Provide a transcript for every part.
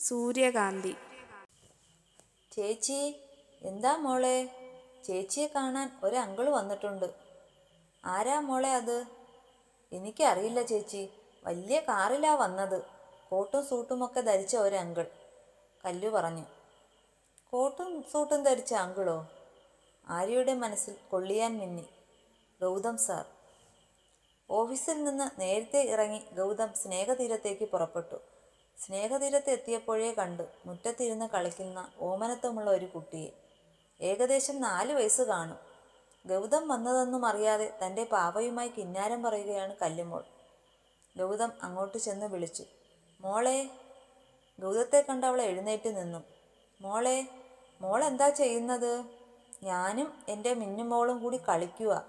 സൂര്യകാന്തി. ചേച്ചി എന്താ മോളെ? ചേച്ചിയെ കാണാൻ ഒരു അങ്കിൾ വന്നിട്ടുണ്ട്. ആരാ മോളെ അത്? എനിക്കറിയില്ല ചേച്ചി. വലിയ കാറിലാ വന്നത്. കോട്ടും സൂട്ടുമൊക്കെ ധരിച്ച ഒരു അങ്കിൾ. കല്ലു പറഞ്ഞു. കോട്ടും സൂട്ടും ധരിച്ച അങ്കിളോ? ആര്യയുടെ മനസ്സിൽ കൊള്ളിയാൻ മിന്നി. ഗൗതം സാർ. ഓഫീസിൽ നിന്ന് നേരത്തെ ഇറങ്ങി ഗൗതം സ്നേഹതീരത്തേക്ക് പുറപ്പെട്ടു. സ്നേഹതീരത്ത് എത്തിയപ്പോഴേ കണ്ടു മുറ്റത്തിരുന്ന് കളിക്കുന്ന ഓമനത്വമുള്ള ഒരു കുട്ടിയെ. ഏകദേശം നാല് വയസ്സ് കാണും. ഗൗതം വന്നതെന്നും അറിയാതെ തന്റെ പാവയുമായി കിന്നാരം പറയുകയാണ് കല്ലുമോൾ. ഗൗതം അങ്ങോട്ട് ചെന്ന് വിളിച്ചു. മോളെ ഗൗതത്തെ കണ്ട് അവൾ എഴുന്നേറ്റ് നിന്നു. മോളെ മോൾ എന്താ ചെയ്യുന്നത്? ഞാനും എന്റെ മിന്നുമോളും കൂടി കളിക്കുക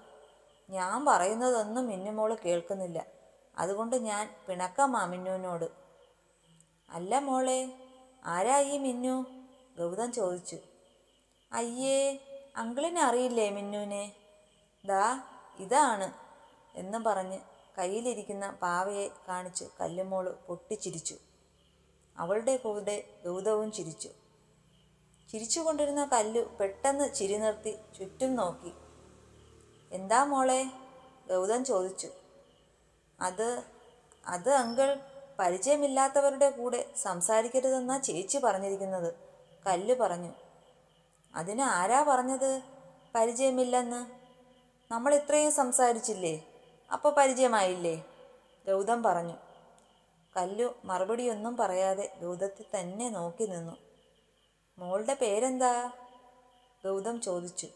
ഞാൻ പറയുന്നതൊന്നും മിന്നുമോൾ കേൾക്കുന്നില്ല. അതുകൊണ്ട് ഞാൻ പിണക്കമാ മിന്നുവിനോട്. അല്ല മോളെ ആരാ ഈ മിന്നു? ഗൗതം ചോദിച്ചു. അയ്യേ അങ്കിളിനെ അറിയില്ലേ മിന്നുവിനെ? ദാ ഇതാണ് എന്ന് പറഞ്ഞ് കയ്യിലിരിക്കുന്ന പാവയെ കാണിച്ച് കല്ലുമോൾ പൊട്ടിച്ചിരിച്ചു. അവളുടെ കൂടെ ഗൗതവും ചിരിച്ചു. ചിരിച്ചുകൊണ്ടിരുന്ന കല്ലു പെട്ടെന്ന് ചിരി നിർത്തി ചുറ്റും നോക്കി. എന്താ മോളെ? ഗൗതം ചോദിച്ചു. അത് അത് അങ്കിൾ പരിചയമില്ലാത്തവരുടെ കൂടെ സംസാരിക്കരുതെന്നാ ചേച്ചി പറഞ്ഞിരിക്കുന്നത്. കല്ല് പറഞ്ഞു. അതിന് ആരാ പറഞ്ഞത്? പരിചയമില്ലെന്ന്. നമ്മൾ ഇത്രയും സംസാരിച്ചില്ലേ? അപ്പോൾ പരിചയമായില്ലേ? ഗൗതം പറഞ്ഞു. കല്ലു മറുപടിയൊന്നും പറയാതെ ഗൗതത്തെ തന്നെ നോക്കി നിന്നു. മോളുടെ പേരെന്താ? ഗൗതം ചോദിച്ചു.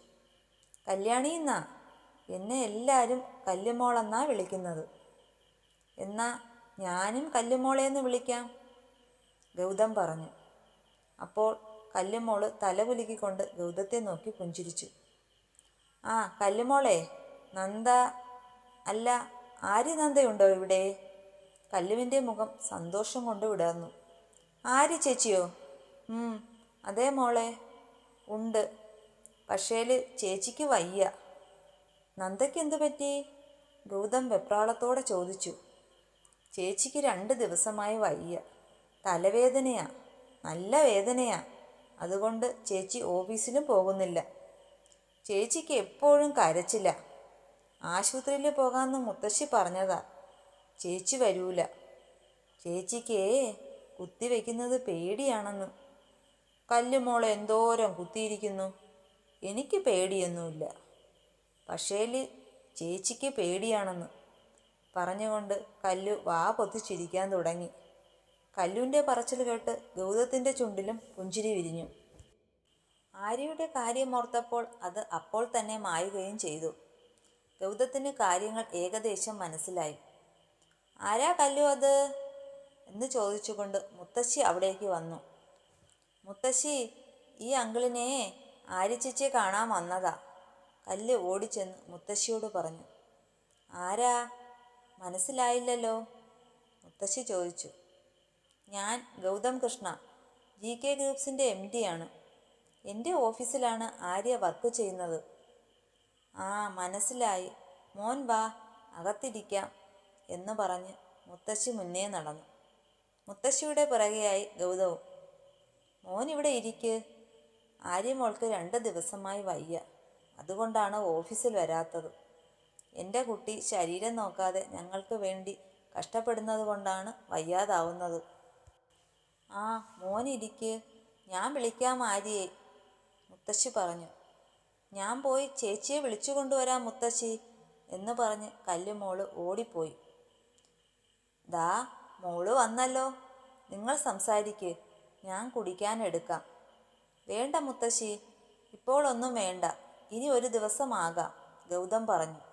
കല്യാണി എന്നാ? എന്നെ എല്ലാവരും കല്ലുമോളെന്നാ വിളിക്കുന്നത്. എന്നാ ഞാനും കല്ലുമോളെന്ന് വിളിക്കാം. ഗൗതം പറഞ്ഞു. അപ്പോൾ കല്ലുമോൾ തലകുലുക്കിക്കൊണ്ട് ഗൗതത്തെ നോക്കി പുഞ്ചിരിച്ചു. ആ കല്ലുമോളെ നന്ദ അല്ല ആര്യ നന്ദയുണ്ടോ ഇവിടെ? കല്ലുവിന്റെ മുഖം സന്തോഷം കൊണ്ട് വിടർന്നു. ആര്യ ചേച്ചിയോ? അതേ മോളെ ഉണ്ട്. പക്ഷേൽ ചേച്ചിക്ക് വയ്യ. നന്ദയ്ക്ക് എന്തു പറ്റി? ഗൗതം വെപ്രാളത്തോടെ ചോദിച്ചു. ചേച്ചിക്ക് രണ്ട് ദിവസമായി വയ്യ. തലവേദനയാ. നല്ല വേദനയാ. അതുകൊണ്ട് ചേച്ചി ഓഫീസിലും പോകുന്നില്ല. ചേച്ചിക്ക് എപ്പോഴും കരച്ചില്ല ആശുപത്രിയിൽ പോകാമെന്ന് മുത്തശ്ശി പറഞ്ഞതാ. ചേച്ചി വരൂല. ചേച്ചിക്കേ കുത്തിവെക്കുന്നത് പേടിയാണെന്ന്. കല്ലുമോളെ എന്തോരം കുത്തിയിരിക്കുന്നു. എനിക്ക് പേടിയൊന്നുമില്ല. പക്ഷേൽ ചേച്ചിക്ക് പേടിയാണെന്ന്. പറഞ്ഞുകൊണ്ട് കല്ലു വാ പൊത്തിച്ചിരിക്കാൻ തുടങ്ങി. കല്ലുവിന്റെ പറച്ചിൽ കേട്ട് ഗൗതത്തിന്റെ ചുണ്ടിലും പുഞ്ചിരി വിരിഞ്ഞു. ആര്യയുടെ കാര്യം കാര്യമോർത്തപ്പോൾ അത് അപ്പോൾ തന്നെ മായുകയും ചെയ്തു. ഗൗതത്തിന് കാര്യങ്ങൾ ഏകദേശം മനസ്സിലായി. ആരാ കല്ലു അത്? എന്ന് ചോദിച്ചുകൊണ്ട് മുത്തശ്ശി അവിടേക്ക് വന്നു. മുത്തശ്ശി ഈ അങ്കിളിനെ ആര്യച്ചേച്ചിയെ കാണാൻ വന്നതാ കല്ല് ഓടിച്ചെന്ന് മുത്തശ്ശിയോട് പറഞ്ഞു. ആരാ? മനസ്സിലായില്ലല്ലോ? മുത്തശ്ശി ചോദിച്ചു. ഞാൻ ഗൗതം കൃഷ്ണ ജി കെ ഗ്രൂപ്പ്സിന്റെ എം ആണ്. എന്റെ ഓഫീസിലാണ് ആര്യ വർക്ക് ചെയ്യുന്നത്. ആ മനസ്സിലായി. മോൻ വാ അകത്തിരിക്കാം എന്ന് പറഞ്ഞ് മുത്തശ്ശി മുന്നേ നടന്നു. മുത്തശ്ശിയുടെ പിറകെയായി ഗൗതവും. മോൻ ഇവിടെ ഇരിക്ക്. ആര്യമോൾക്ക് രണ്ട് ദിവസമായി വയ്യ. അതുകൊണ്ടാണ് ഓഫീസിൽ വരാത്തത്. എന്റെ കുട്ടി ശരീരം നോക്കാതെ ഞങ്ങൾക്ക് വേണ്ടി കഷ്ടപ്പെടുന്നത് കൊണ്ടാണ് വയ്യാതാവുന്നത്. ആ മോനിരിക്ക് ഞാൻ വിളിക്കാം ആര്യയെ മുത്തശ്ശി പറഞ്ഞു. ഞാൻ പോയി ചേച്ചിയെ വിളിച്ചു കൊണ്ടുവരാം മുത്തശ്ശി എന്ന് പറഞ്ഞ് കല്ലുമോൾ ഓടിപ്പോയി. ദാ മോൾ വന്നല്ലോ. നിങ്ങൾ സംസാരിക്ക്. ഞാൻ കുടിക്കാൻ എടുക്കാം. വേണ്ട മുത്തശ്ശി ഇപ്പോൾ ഒന്നും വേണ്ട. ഇനി ഒരു ദിവസമാകാം ഗൗതം പറഞ്ഞു.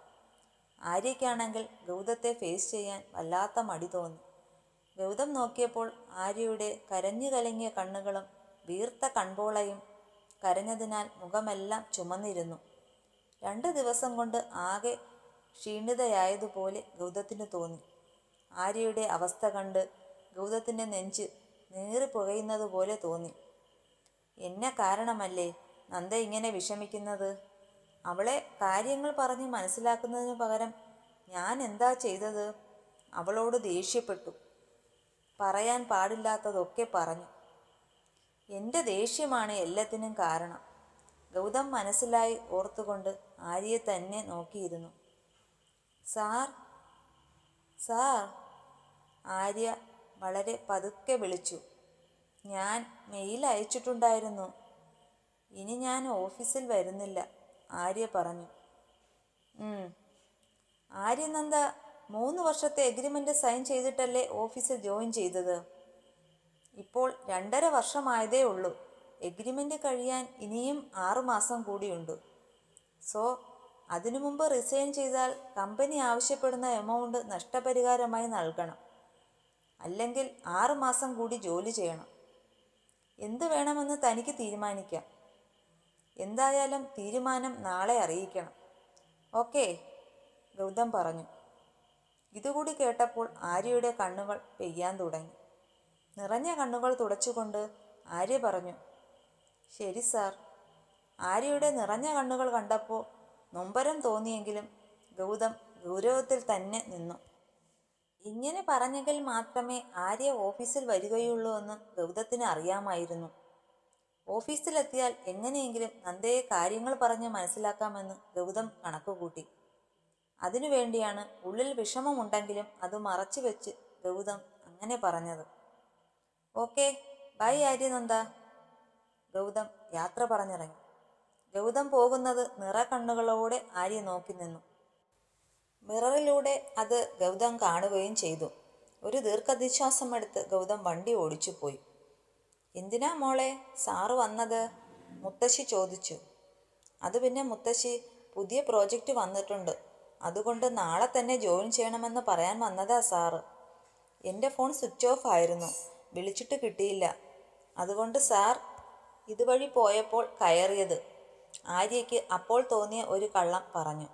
ആര്യയ്ക്കാണെങ്കിൽ ഗൗതത്തെ ഫേസ് ചെയ്യാൻ വല്ലാത്ത മടി തോന്നി. ഗൗതം നോക്കിയപ്പോൾ ആര്യയുടെ കരഞ്ഞു കലങ്ങിയ കണ്ണുകളും വീർത്ത കൺപോളയും കരഞ്ഞതിനാൽ മുഖമെല്ലാം ചുമന്നിരുന്നു. രണ്ട് ദിവസം കൊണ്ട് ആകെ ക്ഷീണിതയായതുപോലെ ഗൗതത്തിന് തോന്നി. ആര്യയുടെ അവസ്ഥ കണ്ട് ഗൗതത്തിന്റെ നെഞ്ച് നീറി പുകയുന്നത് പോലെ തോന്നി. എന്നെ കാരണമല്ലേ നന്ദ ഇങ്ങനെ വിഷമിക്കുന്നത്? അവളെ കാര്യങ്ങൾ പറഞ്ഞ് മനസ്സിലാക്കുന്നതിന് പകരം ഞാൻ എന്താ ചെയ്തത്? അവളോട് ദേഷ്യപ്പെട്ടു. പറയാൻ പാടില്ലാത്തതൊക്കെ പറഞ്ഞു. എന്റെ ദേഷ്യമാണ് എല്ലാത്തിനും കാരണം. ഗൗതം മനസ്സിലായി ഓർത്തുകൊണ്ട് ആര്യയെ തന്നെ നോക്കിയിരുന്നു. സാർ സാർ ആര്യ വളരെ പതുക്കെ വിളിച്ചു. ഞാൻ മെയിൽ അയച്ചിട്ടുണ്ടായിരുന്നു. ഇനി ഞാൻ ഓഫീസിൽ വരുന്നില്ല. ആര്യ പറഞ്ഞു. "ഉം. ആര്യനന്ദ മൂന്ന് വർഷത്തെ എഗ്രിമെന്റ് സൈൻ ചെയ്തിട്ടല്ലേ ഓഫീസിൽ ജോയിൻ ചെയ്തത്? ഇപ്പോൾ രണ്ടര വർഷമായതേ ഉള്ളൂ. എഗ്രിമെന്റ് കഴിയാൻ ഇനിയും ആറുമാസം കൂടിയുണ്ട്. സോ അതിനു മുമ്പ് റിസൈൻ ചെയ്താൽ കമ്പനി ആവശ്യപ്പെടുന്ന എമൗണ്ട് നഷ്ടപരിഹാരമായി നൽകണം. അല്ലെങ്കിൽ ആറുമാസം കൂടി ജോലി ചെയ്യണം. എന്ത് വേണമെന്ന് തനിക്ക് തീരുമാനിക്കാം. എന്തായാലും തീരുമാനം നാളെ അറിയിക്കണം. ഓക്കേ ഗൗതം പറഞ്ഞു. ഇതുകൂടി കേട്ടപ്പോൾ ആര്യയുടെ കണ്ണുകൾ പെയ്യാൻ തുടങ്ങി. നിറഞ്ഞ കണ്ണുകൾ തുടച്ചുകൊണ്ട് ആര്യ പറഞ്ഞു ശരി സാർ. ആര്യയുടെ നിറഞ്ഞ കണ്ണുകൾ കണ്ടപ്പോൾ നൊമ്പരം തോന്നിയെങ്കിലും ഗൗതം ഗൗരവത്തിൽ തന്നെ നിന്നു. ഇങ്ങനെ പറഞ്ഞെങ്കിൽ മാത്രമേ ആര്യ ഓഫീസിൽ വരികയുള്ളൂ എന്ന് ഗൗതത്തിന് അറിയാമായിരുന്നു. ഓഫീസിലെത്തിയാൽ എങ്ങനെയെങ്കിലും നന്ദയെ കാര്യങ്ങൾ പറഞ്ഞ് മനസ്സിലാക്കാമെന്ന് ഗൗതം കണക്കുകൂട്ടി. അതിനുവേണ്ടിയാണ് ഉള്ളിൽ വിഷമമുണ്ടെങ്കിലും അത് മറച്ചു വെച്ച് ഗൗതം അങ്ങനെ പറഞ്ഞത്. ഓക്കെ ബൈ ആര്യനന്ദ ഗൗതം യാത്ര പറഞ്ഞിറങ്ങി. ഗൗതം പോകുന്നത് നിറ കണ്ണുകളോടെ ആര്യ നോക്കി നിന്നു. മിററിലൂടെ അത് ഗൗതം കാണുകയും ചെയ്തു. ഒരു ദീർഘദിശ്വാസം എടുത്ത് ഗൗതം വണ്ടി ഓടിച്ചു പോയി എന്തിനാ മോളെ സാറ് വന്നത്? മുത്തശ്ശി ചോദിച്ചു. അത് പിന്നെ മുത്തശ്ശി പുതിയ പ്രോജക്റ്റ് വന്നിട്ടുണ്ട്. അതുകൊണ്ട് നാളെ തന്നെ ജോയിൻ ചെയ്യണമെന്ന് പറയാൻ വന്നതാ സാറ്. എന്റെ ഫോൺ സ്വിച്ച് ഓഫ് ആയിരുന്നു. വിളിച്ചിട്ട് കിട്ടിയില്ല. അതുകൊണ്ട് സാർ ഇതുവഴി പോയപ്പോൾ കയറിയത്. ആര്യയ്ക്ക് അപ്പോൾ തോന്നിയ ഒരു കള്ളം പറഞ്ഞു.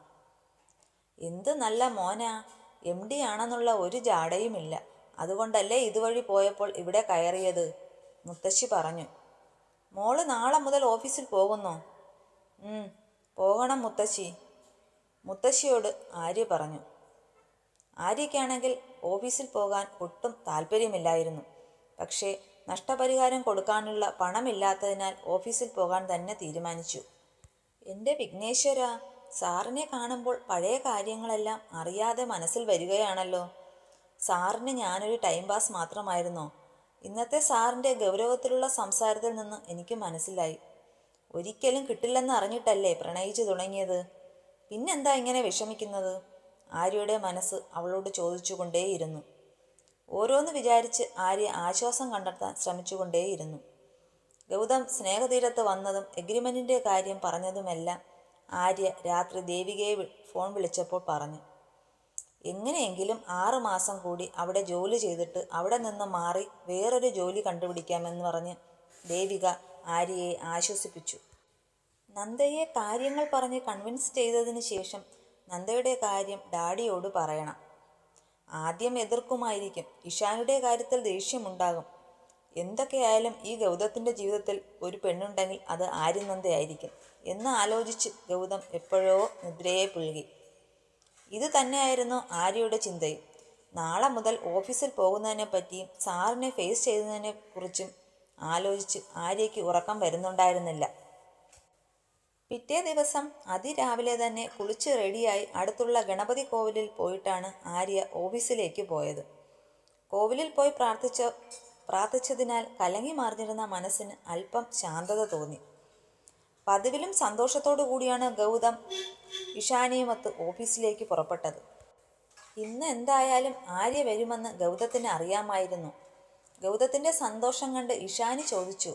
എന്ത് നല്ല മോനാ. എം ഡി ആണെന്നുള്ള ഒരു ജാടയുമില്ല. അതുകൊണ്ടല്ലേ ഇതുവഴി പോയപ്പോൾ ഇവിടെ കയറിയത്? മുത്തശ്ശി പറഞ്ഞു മോൾ നാളെ മുതൽ ഓഫീസിൽ പോകുന്നോ. പോകണം മുത്തശ്ശി. മുത്തശ്ശിയോട് ആര്യ പറഞ്ഞു ആര്യയ്ക്കാണെങ്കിൽ ഓഫീസിൽ പോകാൻ ഒട്ടും താല്പര്യമില്ലായിരുന്നു. പക്ഷേ നഷ്ടപരിഹാരം കൊടുക്കാനുള്ള പണമില്ലാത്തതിനാൽ ഓഫീസിൽ പോകാൻ തന്നെ തീരുമാനിച്ചു. എന്റെ വിഘ്നേശ്വര സാറിനെ കാണുമ്പോൾ പഴയ കാര്യങ്ങളെല്ലാം അറിയാതെ മനസ്സിൽ വരികയാണല്ലോ. സാറിന് ഞാനൊരു ടൈം പാസ് മാത്രമായിരുന്നോ? ഇന്നത്തെ സാറിന്റെ ഗൗരവത്തിലുള്ള സംസാരത്തിൽ നിന്ന് എനിക്ക് മനസ്സിലായി. ഒരിക്കലും കിട്ടില്ലെന്ന് അറിഞ്ഞിട്ടല്ലേ പ്രണയിച്ചു തുടങ്ങിയത്? പിന്നെന്താ ഇങ്ങനെ വിഷമിക്കുന്നത്? ആര്യയുടെ മനസ്സ് അവളോട് ചോദിച്ചുകൊണ്ടേയിരുന്നു. ഓരോന്ന് വിചാരിച്ച് ആര്യ ആശ്വാസം കണ്ടെത്താൻ ശ്രമിച്ചുകൊണ്ടേയിരുന്നു. ഗൗതം സ്നേഹതീരത്ത് വന്നതും എഗ്രിമെന്റിന്റെ കാര്യം പറഞ്ഞതുമെല്ലാം ആര്യ രാത്രി ദേവികയെ ഫോൺ വിളിച്ചപ്പോൾ പറഞ്ഞു. എങ്ങനെയെങ്കിലും ആറുമാസം കൂടി അവിടെ ജോലി ചെയ്തിട്ട് അവിടെ നിന്ന് മാറി വേറൊരു ജോലി കണ്ടുപിടിക്കാമെന്ന് പറഞ്ഞ് ദേവിക ആര്യയെ ആശ്വസിപ്പിച്ചു. നന്ദയെ കാര്യങ്ങൾ പറഞ്ഞ് കൺവിൻസ് ചെയ്തതിന് ശേഷം നന്ദയുടെ കാര്യം ഡാഡിയോട് പറയണം. ആദ്യം എതിർക്കുമായിരിക്കും. ഇഷാനുടെ കാര്യത്തിൽ ദേഷ്യമുണ്ടാകും. എന്തൊക്കെയായാലും ഈ ഗൗതത്തിന്റെ ജീവിതത്തിൽ ഒരു പെണ്ണുണ്ടെങ്കിൽ അത് ആര്യനന്ദയായിരിക്കും. എന്ന് ആലോചിച്ച് ഗൗതം എപ്പോഴോ നിദ്രയെ പുൽകി ഇത് തന്നെയായിരുന്നു ആര്യയുടെ ചിന്തയും. നാളെ മുതൽ ഓഫീസിൽ പോകുന്നതിനെ പറ്റിയും സാറിനെ ഫേസ് ചെയ്യുന്നതിനെ കുറിച്ചും ആലോചിച്ച് ആര്യയ്ക്ക് ഉറക്കം വരുന്നുണ്ടായിരുന്നില്ല. പിറ്റേ ദിവസം അതിരാവിലെ തന്നെ കുളിച്ച് റെഡിയായി അടുത്തുള്ള ഗണപതി കോവിലിൽ പോയിട്ടാണ് ആര്യ ഓഫീസിലേക്ക് പോയത്. കോവിലിൽ പോയി പ്രാർത്ഥിച്ച പ്രാർത്ഥിച്ചതിനാൽ കലങ്ങി മറിഞ്ഞിരുന്ന മനസ്സിന് അല്പം ശാന്തത തോന്നി. പതിവിലും സന്തോഷത്തോടു കൂടിയാണ് ഗൗതം ഇഷാനിയുമൊത്ത് ഓഫീസിലേക്ക് പുറപ്പെട്ടത്. ഇന്ന് എന്തായാലും ആര്യ വരുമെന്ന് ഗൗതത്തിന് അറിയാമായിരുന്നു. ഗൗതത്തിന്റെ സന്തോഷം കണ്ട് ഇഷാനി ചോദിച്ചു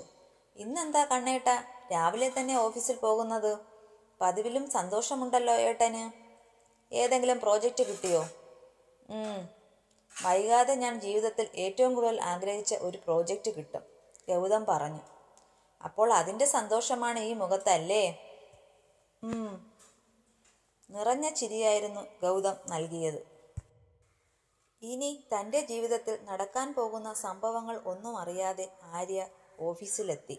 ഇന്നെന്താ കണ്ണേട്ട രാവിലെ തന്നെ ഓഫീസിൽ പോകുന്നത്? പതിവിലും സന്തോഷമുണ്ടല്ലോ ഏട്ടന്. ഏതെങ്കിലും പ്രോജക്റ്റ് കിട്ടിയോ. വൈകാതെ ഞാൻ ജീവിതത്തിൽ ഏറ്റവും കൂടുതൽ ആഗ്രഹിച്ച ഒരു പ്രോജക്റ്റ് കിട്ടും ഗൗതം പറഞ്ഞു. അപ്പോൾ അതിന്റെ സന്തോഷമാണ് ഈ മുഖത്തല്ലേ. നിറഞ്ഞ ചിരിയായിരുന്നു ഗൗതം നൽകിയത്. ഇനി തന്റെ ജീവിതത്തിൽ നടക്കാൻ പോകുന്ന സംഭവങ്ങൾ ഒന്നും അറിയാതെ ആര്യ ഓഫീസിലെത്തി.